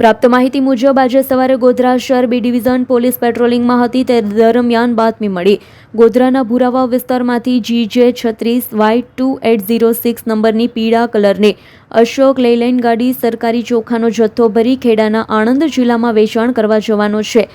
પ્રાપ્ત માહિતી મુજબ, આજે સવારે ગોધરા શહેર બી ડિવિઝન પોલીસ પેટ્રોલિંગમાં હતી. તે દરમિયાન બાતમી મળી. ગોધરાના ભુરાવા વિસ્તારમાંથી જી જે છત્રીસ, Y two eight zero six નંબરની પીળા કલરની અશોક લેલેન ગાડી સરકારી ચોખાનો જથ્થો ભરી ખેડાના આણંદ જિલ્લામાં વેચાણ કરવા જવાનો છે.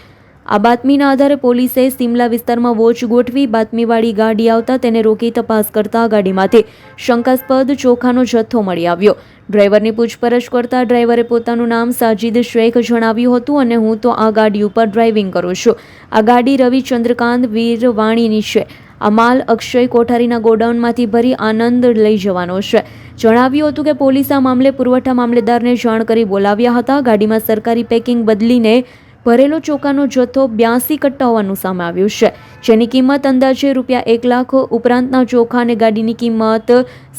આ બાતમીના આધારે પોલીસે સિમલા વિસ્તારમાં વોચ ગોઠવી બાતમીવાળી ગાડી આવતા તેને રોકી તપાસ કરતા ગાડીમાંથી શંકાસ્પદ ચોખાનો જથ્થો મળી આવ્યો. ડ્રાઈવરની પૂછપરછ કરતા ડ્રાઈવરે પોતાનું નામ સાજિદ શેખ જણાવ્યું હતું અને હું તો આ ગાડી ઉપર ડ્રાઇવિંગ કરું છું. આ ગાડી રવિ ચંદ્રકાંત વીરવાણીની છે. આ માલ અક્ષય કોઠારીના ગોડાઉનમાંથી ભરી આનંદ લઈ જવાનો છે. જણાવ્યું હતું કે પોલીસ આ મામલે પુરવઠા મામલેદારને જાણ કરી બોલાવ્યા હતા. ગાડીમાં સરકારી પેકિંગ બદલીને ભરેલો ચોખાનો જથ્થો બ્યાસી કટ્ટા હોવાનું સામે આવ્યું છે. જેની કિંમત અંદાજે રૂપિયા એક લાખ ઉપરાંતના ચોખા અને ગાડીની કિંમત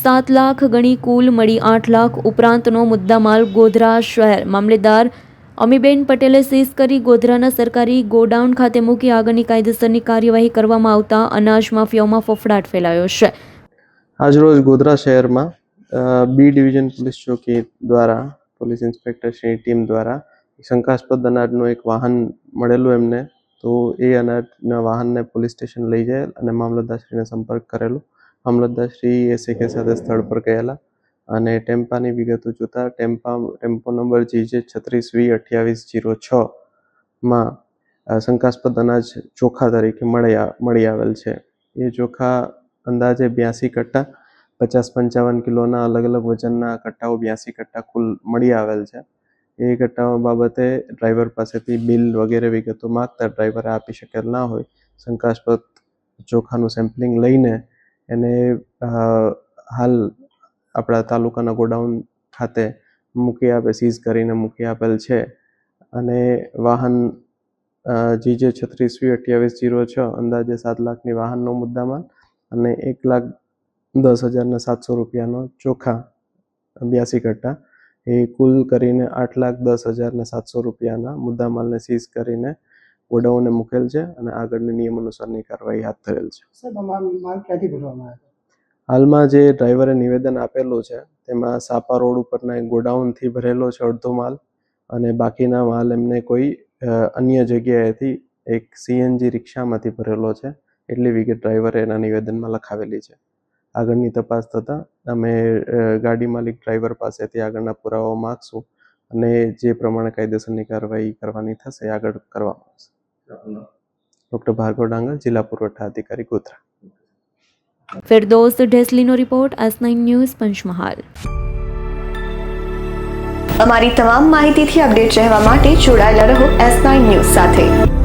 સાત લાખ ગણી કુલ મળી આઠ લાખ ઉપરાંતનો મુદ્દામાલ ગોધરા શહેર. મામલેદાર અમીબેન પટેલે સીઝ કરી ગોધરાના સરકારી ગોડાઉન ખાતે મૂકી આગળની કાયદેસરની કાર્યવાહી કરવામાં આવતા અનાજ માફિયાઓમાં ફફડાટ ફેલાયો છે. આજરોજ ગોધરા શહેરમાં બી ડિવિઝન પોલીસ ચોકી દ્વારા, પોલીસ ઇન્સ્પેક્ટરશ્રી ટીમ દ્વારા શંકાસ્પદ અનાજનું એક વાહન મળેલું એમને, તો એ અનાજના વાહનને પોલીસ સ્ટેશન લઈ જાય અને મામલતદારશ્રીને સંપર્ક કરેલો. મામલતદારશ્રી એસએકે સાથે સ્થળ પર ગયેલા અને ટેમ્પાની વિગતો જોતા ટેમ્પા, ટેમ્પો નંબર જીજે છત્રીસ વી અઠ્યાવીસ જીરો છ માં શંકાસ્પદ અનાજ ચોખા તરીકે મળી મળી આવેલ છે. એ ચોખા અંદાજે બ્યાસી કટ્ટા, પચાસ પંચાવન કિલોના અલગ અલગ વજનના કટ્ટાઓ બ્યાસી કટ્ટા કુલ મળી આવેલ છે. એ ઘટનાઓ બાબતે ડ્રાઈવર પાસેથી બિલ વગેરે વિગતો માગતા ડ્રાઈવરે આપી શકેલ ના હોય. શંકાસ્પદ ચોખાનું સેમ્પલિંગ લઈને એને હાલ આપણા તાલુકાના ગોડાઉન ખાતે મૂકી આપે, સીઝ કરીને મૂકી આપેલ છે. અને વાહન જીજે છત્રીસ વી અઠ્યાવીસ જીરો છ, અંદાજે સાત લાખની વાહનનો મુદ્દામાલ અને એક લાખ દસ હજારના સાતસો રૂપિયાનો ચોખા, બ્યાસી કટ્ટા એ કુલ કરીને આઠ લાખ દસ હજારને સાતસો રૂપિયાના મુદ્દામાલને સીઝ કરીને ગોડાઉને મૂકેલ છે અને આગળની નિયમ અનુસારની કાર્યવાહી હાથ ધરેલ છે. હાલમાં જે ડ્રાઈવરે નિવેદન આપેલું છે તેમાં સાપા રોડ ઉપરના એક ગોડાઉનથી ભરેલો છે અડધો માલ અને બાકીના માલ એમને કોઈ અન્ય જગ્યાએથી એક સીએનજી રિક્ષામાંથી ભરેલો છે એટલી વિગત ડ્રાઈવરે એના નિવેદનમાં લખાવેલી છે. આગળની તપાસ થતાં અમે ગાડી માલિક ડ્રાઈવર પાસેથી આગળના પુરાવાઓ માગશું અને જે પ્રમાણે કાયદેસરની કાર્યવાહી કરવાની થશે એ આગળ કરવામાં આવશે ડૉક્ટર ભાર્ગવ ડાંગર જિલ્લા પુરવઠા અધિકારી Godhra. Firdos ઢેસલીનો report S nine news Panchmahal. અમારી તમામ માહિતીથી અપડેટ રહેવા માટે જોડાયેલા રહો એસ નાઇન ન્યૂઝ સાથે.